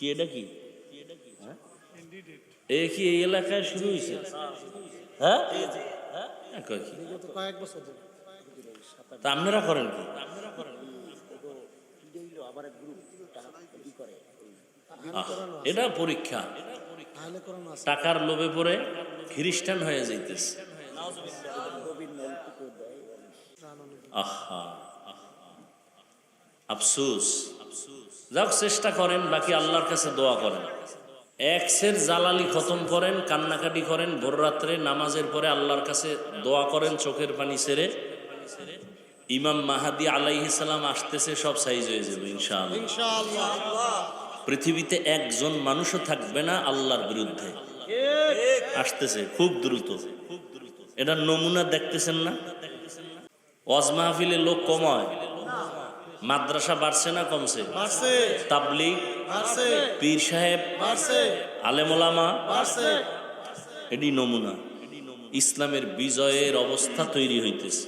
কি এটা কি? হ্যাঁ? এ কি এই এলাকায় শুরু হয়েছে? হ্যাঁ? হ্যাঁ, কয় কি? বিগত কয়েক বছর ধরে। তা আপনারা করেন কি? এটা পরীক্ষা। টাকার লোভে পড়ে খ্রিস্টান হয়ে যাইতেছে। আহা। আফসুস। যাক চেষ্টা করেন বাকি আল্লাহর কাছে দোয়া করেন। এক্সের জালালি খতম করেন কান্নাকাটি করেন ভোর রাত্রে নামাজের পরে আল্লাহর কাছে দোয়া করেন চোখের পানি ছেড়ে ইমাম মাহাদি আলাইহিস সালাম আসতেছে সব সাইজ হয়ে যাবে ইনশাআল্লাহ। ইনশাআল্লাহ। পৃথিবীতে একজন মানুষও থাকবে না আল্লাহর বিরুদ্ধে। আসতেছে খুব দ্রুত। এটা নমুনা দেখতেছেন না? ওয়াজ মাহফিলে লোক কমায় মাদ্রাসা বাড়ছে না কমছে? বাড়ছে। তাবলিগ? বাড়ছে। পীর সাহেব? বাড়ছে। আলেমোলামা? বাড়ছে। এটি নমুনা। ইসলামের বিজয়ের অবস্থা তৈরি হইতেছে।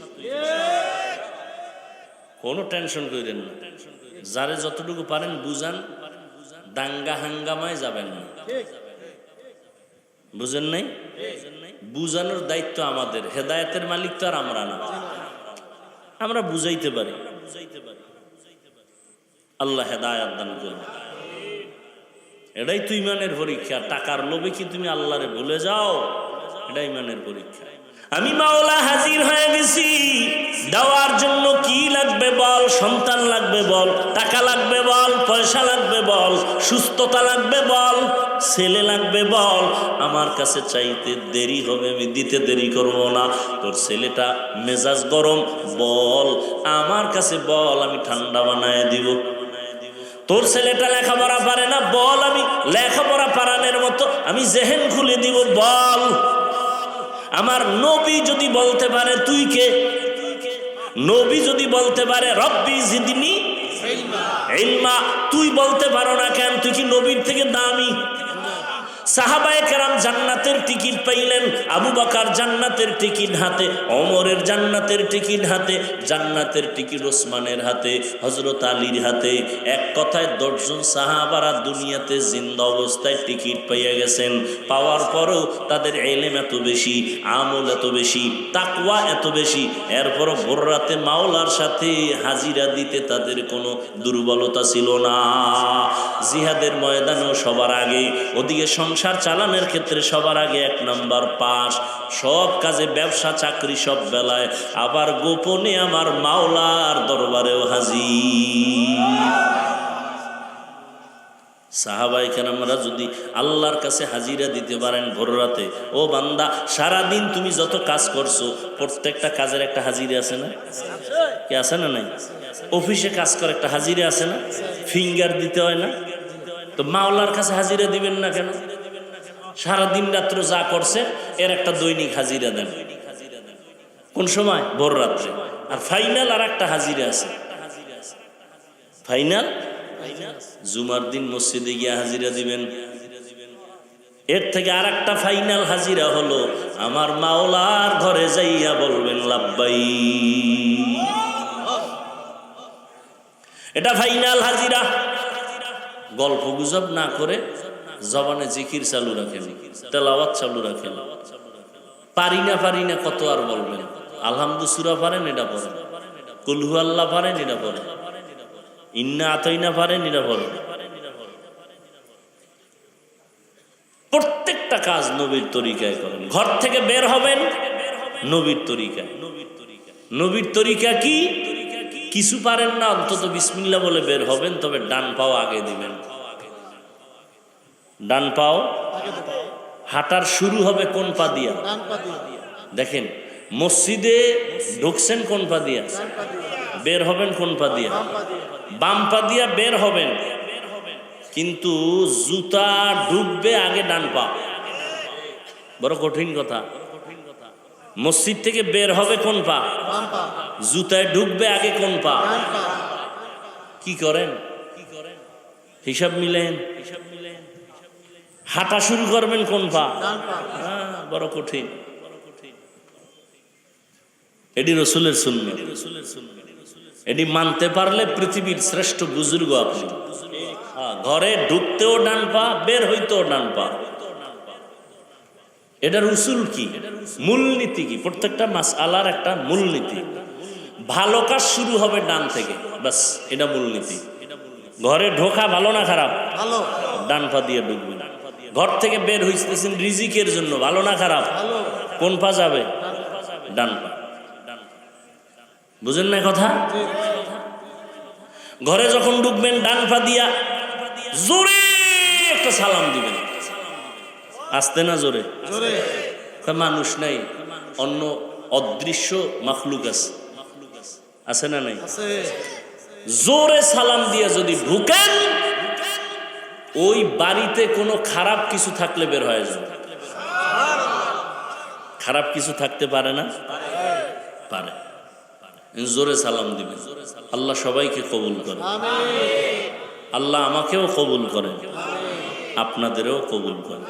কোনো টেনশন করেন না। যারে যতটুকু পারেন বুঝান। দাঙ্গা হাঙ্গামায় যাবেন না। বুঝেন নাই? বুঝানোর দায়িত্ব আমাদের। হেদায়তের মালিক তো আর আমরা না। আমরা বুঝাইতে পারি বুঝাইতে পারি। আল্লাহ হেদায়াত দান করুন। এটাই তো ইমানের পরীক্ষা। টাকার লোভে কি তুমি আল্লাহরে ভুলে যাও? এটা ইমানের পরীক্ষা। আমি মাওলা হাজির হয়ে গেছি। দেওয়ার জন্য কি লাগবে বল? সন্তান লাগবে বল? টাকা লাগবে বল? পয়সা লাগবে বল? সুস্থতা লাগবে বল? ছেলে লাগবে বল? আমার কাছে চাইতে দেরি হবে, আমি দিতে দেরি করব না। তোর ছেলেটা মেজাজ গরম, বল। আমার কাছে বল, আমি ঠান্ডা বানায় দিব। তোর ছেলেটা লেখাপড়া পারে না, বল আমি লেখাপড়া পারানের মতো, আমি জেহেন খুলে দিব, বল। আমার নবী যদি বলতে পারে, তুই কে? নবী যদি বলতে পারে, রব্বি জিদিনি তুই বলতে পারো না কেন, তুই কি নবীর থেকে দামি? সাহাবায়ে কেরাম জান্নাতের টিকিট পাইলেন, আবু বাকার জান্নাতের টিকিট হাতে অমরের জান্নাতের টিকিট হাতে, জান্নাতের টিকিট ওসমানের হাতে হজরত আলীর হাতে। এক কথায় দশজন সাহাবারা দুনিয়াতে জিন্দা অবস্থায় টিকিট পাইয়া গেছেন। পাওয়ার পরেও তাদের এলেম এত বেশি, আমল এত বেশি, তাকওয়া এত বেশি। এরপরও ভোর রাতে মাওলার সাথে হাজিরা দিতে তাদের কোনো দুর্বলতা ছিল না। জিহাদের ময়দানেও সবার আগে, ওদিকে সংসার চালানোর ক্ষেত্রে সবার আগে এক নাম্বার পাস সব কাজে ব্যবসা, চাকরি সব বেলায়। আবার গোপনে আমার মাওলার দরবারেও হাজির। সাহাবাই কেরামরা যদি আল্লাহর কাছে হাজিরা দিতে পারেন ভোর রাতে, ও বান্দা, সারাদিন তুমি যত কাজ করছ, প্রত্যেকটা কাজের একটা হাজিরা আছে না? কি আছে না নাই? অফিসে কাজ করে একটা হাজিরা আছে না? ফিঙ্গার দিতে হয় না? তো মাওলার কাছে হাজিরা দিবেন না কেন? সারাদিন রাত্র যা করছে, এর একটা দৈনিক হাজিরা দেন। কোন সময়? ভোর রাত্রে। আর ফাইনাল আর একটা হাজিরা আছে। ফাইনাল? জুমার দিন মসজিদে গিয়ে হাজিরা দিবেন। এর থেকে আর একটা ফাইনাল হাজিরা হলো, আমার মাওলার ঘরে যাইয়া বলবেন লাব্বাই এটা ফাইনাল হাজিরা। গল্প গুজব না করে জবানে জিকির চালু রাখেন, তেলাওয়াত চালু রাখেন। পারি না পারি না, কত আর বলবেন? আলহামদু সুরা পারেন, এটা পড়েন। কুলহু আল্লাহ পারেন, এটা পড়েন। ইন্না আতইনা পারেন, এটা পড়েন। প্রত্যেকটা কাজ নবীর তরিকায় করেন। ঘর থেকে বের হবেন, নবীর তরিকায়। নবীর তরিকা কি? কিছু পারেন না, অন্তত বিসমিল্লা বলে বের হবেন, তবে ডান পাও আগে দিবেন। ডান পাও। হাঁটার শুরু হবে কোন পা দিয়া? দেখেন, মসজিদে ঢুকছেন কোন পা দিয়া? বের হবেন কোন পা দিয়া? বাম পা দিয়ে বের হবেন। কিন্তু জুতা ঢুকবে আগে ডান পা। বড় কঠিন কথা। মসজিদ থেকে বের হবে কোন পা? জুতায় ঢুকবে আগে কোন পা? পা কি করেন? কি করেন হিসাব মিলেন হিসাব মিলেন। হাঁটা শুরু করবেন কোন পা? হ্যাঁ, বড় কঠিন। এটি রসুলের শুনবেন এটি মানতে পারলে পৃথিবীর শ্রেষ্ঠ বুজুর্গ আপনি। হ্যাঁ, ঘরে ঢুকতেও ডান পা বের হইতেও ডান পা। এটার উসুল কি? মূলনীতি কি? প্রত্যেকটা মাস আলার একটা মূলনীতি। ভালো কাজ শুরু হবে ডান থেকে। বাস এটা মূলনীতি। ঘরে ঢোকা ভালো না খারাপ? ভালো। ডান পা দিয়ে ঢুকবেন। ঘর থেকে বের হইতেছেন রিজিকের জন্য ভালো না খারাপ? কোন পা যাবে? ডান পা বুঝেন না কথা? ঘরে যখন ঢুকবেন ডান পা দিয়া জোরে একটা সালাম দিবেন। আসতে না জোরে? জোরে। মানুষ নাই অন্য অদৃশ্য মাখলুক আছে। আছে না নাই? জোরে সালাম দিয়ে যদি ঢুকেন ওই বাড়িতে কোনো খারাপ কিছু থাকলে বের হয়ে যাবে খারাপ কিছু থাকতে পারে না? পারে। জোরে সালাম দিবে আল্লাহ সবাইকে কবুল করে আল্লাহ আমাকেও কবুল করে আপনাদেরও কবুল করেন।